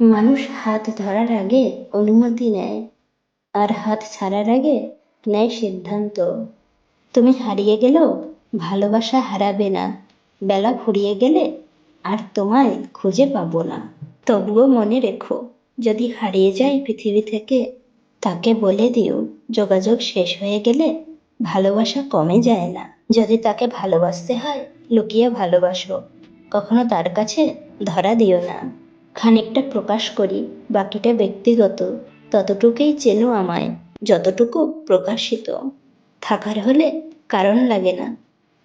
মানুষ হাত ধরার আগে অনুমতি নেয় আর হাত ছাড়ার আগে নেয় সিদ্ধান্ত। তুমি হারিয়ে গেলেও ভালোবাসা হারাবে না। বেলা ফুরিয়ে গেলে আর তোমায় খুঁজে পাবো না। তবুও মনে রেখো, যদি হারিয়ে যায় পৃথিবী থেকে, তাকে বলে দিও, যোগাযোগ শেষ হয়ে গেলে ভালোবাসা কমে যায় না। যদি তাকে ভালোবাসতে হয়, লুকিয়ে ভালোবাসো। কখনো তার কাছে ধরা দিও না। খানিকটা প্রকাশ করি, বাকিটা ব্যক্তিগত। ততটুকুই চেনো আমায়, যতটুকু প্রকাশিত। থাকার হলে কারণ লাগে না,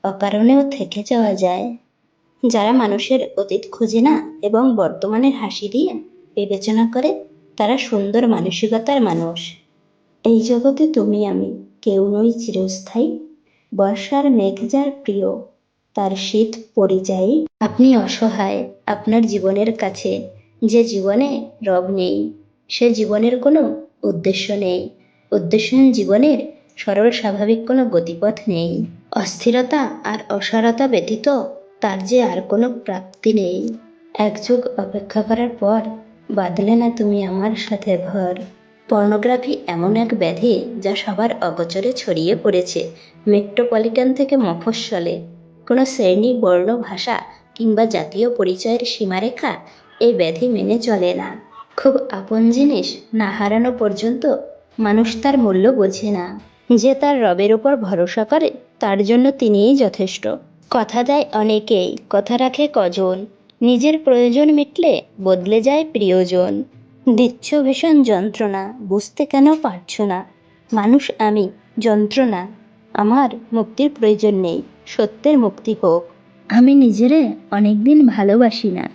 অকারণেও থেকে যাওয়া যায়। যারা মানুষের অতীত খুঁজে না এবং বর্তমানের হাসি দিয়ে বিবেচনা করে, তারা সুন্দর মানসিকতার মানুষ। এই জগতে তুমি আমি, কেউ নই চিরস্থায়ী। বর্ষার মেঘ যার প্রিয় তার শীত পরিযায়ী আপনি অসহায়, আপনার জীবনের কাছে। যে জীবনে রব নেই, সে জীবনের কোনো উদ্দেশ্য নেই। উদ্দেশ্যহীন জীবনের সরল স্বাভাবিক কোনো গতিপথ নেই। অস্থিরতা আর অসারতা ব্যতীত তার যে আর কোনো প্রাপ্তি নেই। এক যুগ অপেক্ষা করার পর বাঁধলে না তুমি আমার সাথে ঘর। পর্নোগ্রাফি এমন এক ব্যাধি যা সবার অগোচরে ছড়িয়ে পড়েছে। মেট্রোপলিটন থেকে মফস্বলে। কোনো শ্রেণি, বর্ণ, ভাষা কিংবা জাতীয় পরিচয়ের সীমারেখা এই ব্যাধি মেনে চলে না। খুব আপন জিনিস না হারানো পর্যন্ত মানুষ তার মূল্য বোঝে না। যে তার রবের উপর ভরসা করে, তার জন্য তিনিই যথেষ্ট। কথা দেয় অনেকেই, কথা রাখে কজন। নিজের প্রয়োজন মিটলে বদলে যায় প্রিয়জন। দিচ্ছ ভীষণ যন্ত্রণা, বুঝতে কেন পারছ না? মানুষ আমি, যন্ত্রণা। আমার মুক্তির প্রয়োজন নেই সত্যের মুক্তি হোক। আমি নিজেরে অনেকদিন ভালোবাসি না।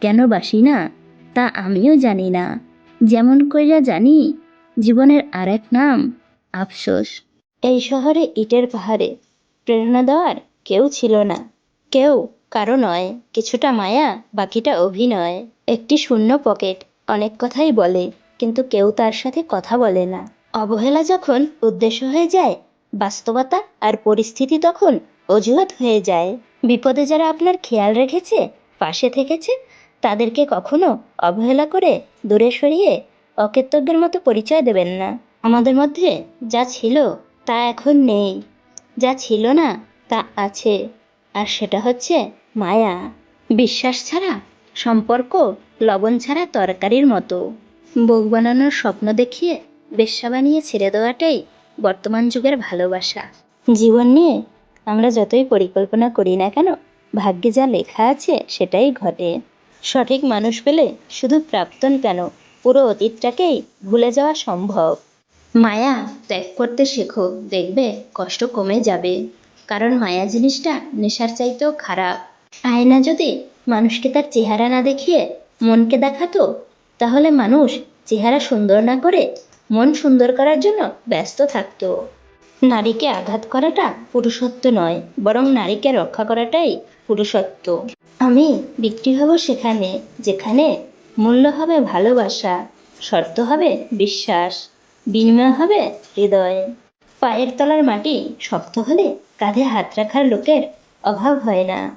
কেন বাসি না? তা আমিও জানি না। যেমন কইরা জানি জীবনের আর এক নাম আফসোস। এই শহরে ইটের পাহাড়ে প্রেরণা দেওয়ার কেউ ছিল না। কেউ কারও নয় কিছুটা মায়া বাকিটা অভিনয়। একটি শূন্য পকেট অনেক কথাই বলে কিন্তু কেউ তার সাথে কথা বলে না। অবহেলা যখন উদ্দেশ্য হয়ে যায় বাস্তবতা আর পরিস্থিতি তখন অজুহাত হয়ে যায়। বিপদে যারা আপনার খেয়াল রেখেছে, পাশে থেকেছে, তাদেরকে কখনো অবহেলা করে দূরে সরিয়ে অকৃতজ্ঞের মতো পরিচয় দেবেন না। আমাদের মধ্যে যা ছিল, তা এখন নেই। যা ছিল না, তা আছে। আর সেটা হচ্ছে মায়া। বিশ্বাস ছাড়া, সম্পর্ক লবণ ছাড়া তরকারির মতো। বউ বানানোর স্বপ্ন দেখিয়ে বেশ্যা বানিয়ে ছেড়ে দেওয়াটাই বর্তমান যুগের ভালোবাসা। জীবন নিয়ে আমরা যতই পরিকল্পনা করি না কেন, ভাগ্যে যা লেখা আছে সেটাই ঘটে। সঠিক মানুষ পেলে শুধু প্রাক্তন কেন, পুরো অতীতটাকেই ভুলে যাওয়া সম্ভব। মায়া ত্যাগ করতে শেখো, দেখবে কষ্ট কমে যাবে। কারণ মায়া জিনিসটা নেশার চাইতেও খারাপ। আয়না যদি মানুষকে তার চেহারা না দেখিয়ে মনকে দেখাতো, তাহলে মানুষ চেহারা সুন্দর না করে মন সুন্দর করার জন্য ব্যস্ত থাকত। নারীকে আঘাত করাটা পুরুষত্ব নয়, বরং নারীকে রক্ষা করাটাই পুরুষত্ব। আমি বিক্রি হব সেখানে, যেখানে মূল্য হবে ভালোবাসা, শর্ত হবে বিশ্বাস, বিনিময় হবে হৃদয়। পায়ের তলার মাটি শক্ত হলে কাঁধে হাত রাখার লোকের অভাব হয় না।